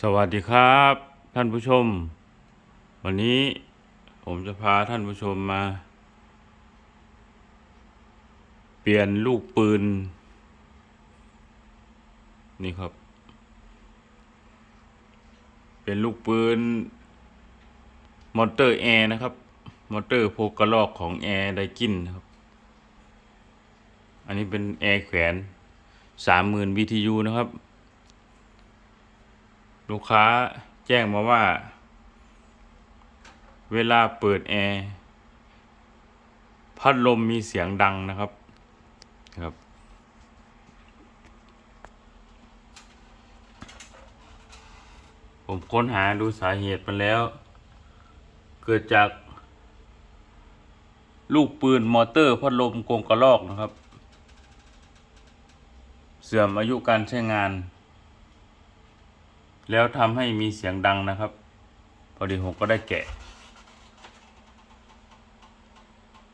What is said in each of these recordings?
สวัสดีครับ ท่านผู้ชม วันนี้ผมจะพาท่านผู้ชมมา เปลี่ยนลูกปืน นี่ครับ เป็นลูกปืน มอเตอร์แอร์นะครับ มอเตอร์โพกระลอกของแอร์ไดกินนะครับ อันนี้เป็นแอร์แขวนสามหมื่น BTU นะครับ ลูกค้าแจ้งมาว่า เวลาเปิดแอร์พัดลมมีเสียงดังนะครับครับ ผมค้นหาดูสาเหตุมันแล้ว เกิดจาก ลูกปืนมอเตอร์พัดลมกงกระลอกนะครับ เสื่อมอายุการใช้งาน แล้วทำให้มีเสียงดังนะครับ พอดีผมก็ได้แกะ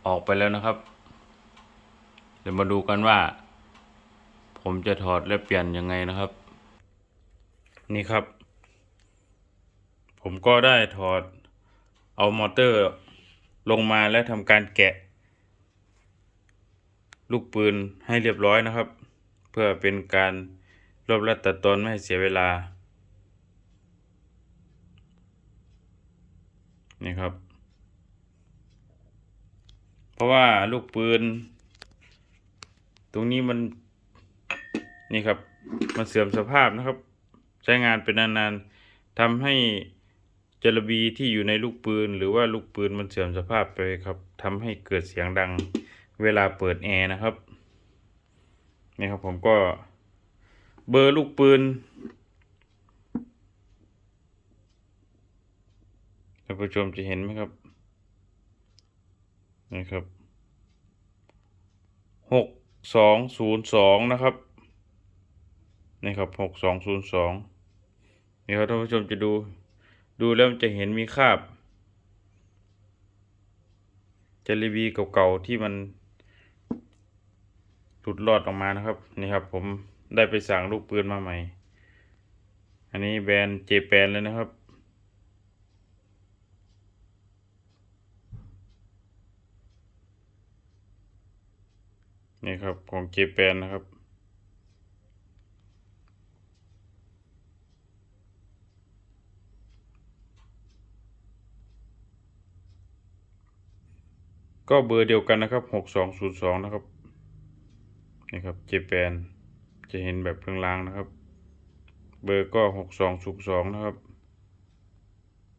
ออกไปแล้วนะครับ เดี๋ยวมาดูกันว่า ผมจะถอดและเปลี่ยนยังไงนะครับ นี่ครับ ผมก็ได้ถอดเอามอเตอร์ลงมาและทำการแกะ ลูกปืนให้เรียบร้อยนะครับ เพื่อเป็นการรวบรัดตัดตอนไม่ให้เสียเวลา นี่ครับ เพราะว่าลูกปืน ตรงนี้มันนี่ครับ มันเสื่อมสภาพนะครับ ใช้งานเป็นนานๆทำให้จระบีที่อยู่ในลูกปืน หรือว่าลูกปืนมันเสื่อมสภาพไปครับทำให้เกิดเสียงดังเวลาเปิดแอร์นะครับนี่ครับผมก็เบอร์ลูกปืนานผู้ชมจะเห็นไหมครับนี่ครับหกสองศูนย์สองนะครับนี่ครับหกสองศูนย์สองนี่ครับท่านผู้ชมจะดูดูแล้วมันจะเห็นมีคราบจรีบีเก่าๆที่มันหลุดรอดออกมานะครับนี่ครับ ผมได้ไปสั่งลูกปืนมาใหม่ อันนี้แบรนด์เจแปนเลยนะครับ นี่ครับของเจแปนนะครับ ก็เบอร์เดียวกันนะครับหกสองศูนย์สองนะครับ นี่ครับเจแปนจะเห็นแบบลางๆนะครับ เบอร์ก็หกสองศูนย์สองนะครับ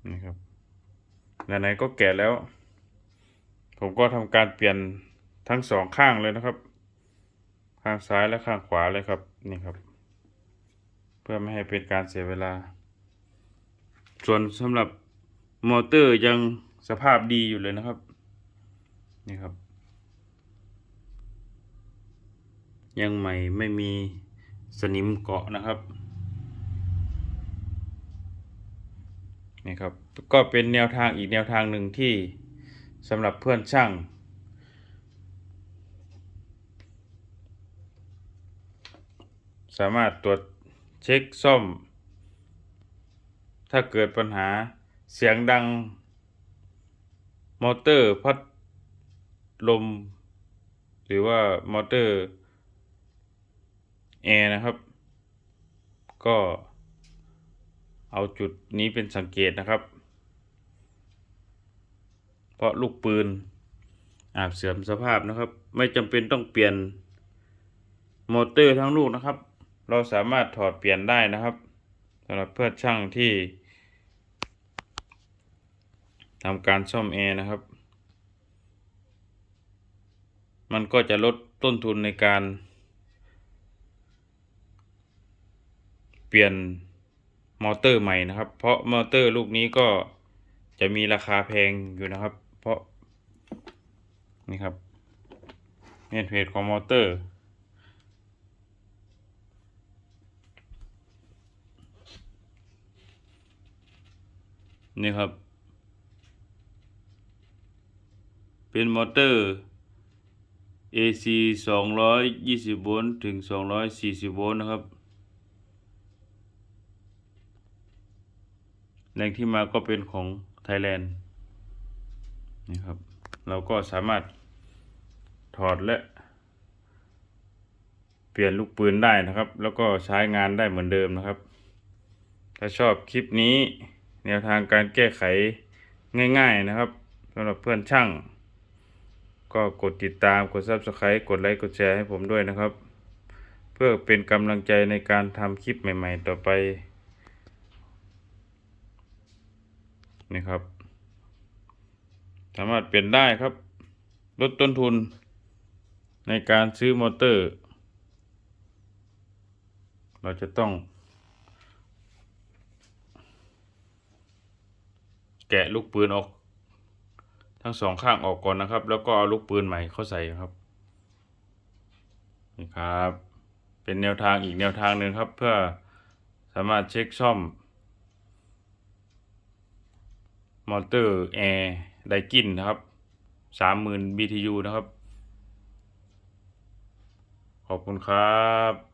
นี่ครับไหนๆก็แก่แล้ว ผมก็ทำการเปลี่ยนทั้งสองข้างเลยนะครับ ข้างซ้ายและข้างขวาเลยครับนี่ครับ เพื่อไม่ให้เป็นการเสียเวลา ส่วนสำหรับมอเตอร์ยังสภาพดีอยู่เลยนะครับ นี่ครับ ยังใหม่ไม่มีสนิมเกาะนะครับนี่ครับก็เป็นแนวทางอีกแนวทางหนึ่งที่สำหรับเพื่อนช่าง สามารถตรวจเช็คซ่อม ถ้าเกิดปัญหาเสียงดัง มอเตอร์พัดลม หรือว่ามอเตอร์แอร์นะครับ ก็เอาจุดนี้เป็นสังเกตนะครับ เพราะลูกปืนอาจเสื่อมสภาพนะครับ ไม่จำเป็นต้องเปลี่ยนมอเตอร์ทั้งลูกนะครับ เราสามารถถอดเปลี่ยนได้นะครับสำหรับเพื่อช่างที่ทำการซ่อมแอร์นะครับ มันก็จะลดต้นทุนในการ เปลี่ยนมอเตอร์ใหม่นะครับ เพราะมอเตอร์ลูกนี้ก็จะมีราคาแพงอยู่นะครับ เพราะนี่ครับเมนเพจของมอเตอร์ นี่ครับ เป็นมอเตอร์ AC 220โวลต์ถึง 240โวลต์นะครับ แหล่งที่มาก็เป็นของไทยแลนด์นี่ครับ เราก็สามารถถอดและ เปลี่ยนลูกปืนได้นะครับ แล้วก็ใช้งานได้เหมือนเดิมนะครับ ถ้าชอบคลิปนี้ แนวทางการแก้ไขง่ายๆนะครับสำหรับเพื่อนช่าง ก็กดติดตามกด subscribe กดไลค์กดแชร์ให้ผมด้วยนะครับ เพื่อเป็นกำลังใจในการทำคลิปใหม่ ๆ ต่อไปนี่ครับ สามารถเปลี่ยนได้ครับ ลดต้นทุนในการซื้อมอเตอร์ เราจะต้อง แกะลูกปืนออก ทั้งสองข้างออกก่อนนะครับ แล้วก็เอาลูกปืนใหม่เข้าใส่ครับนี่ครับ เป็นแนวทางอีกแนวทางหนึ่งครับ เพื่อสามารถเช็คซ่อม มอเตอร์แอร์ไดกินนะครับสามหมื่น BTU นะครับ ขอบคุณครับ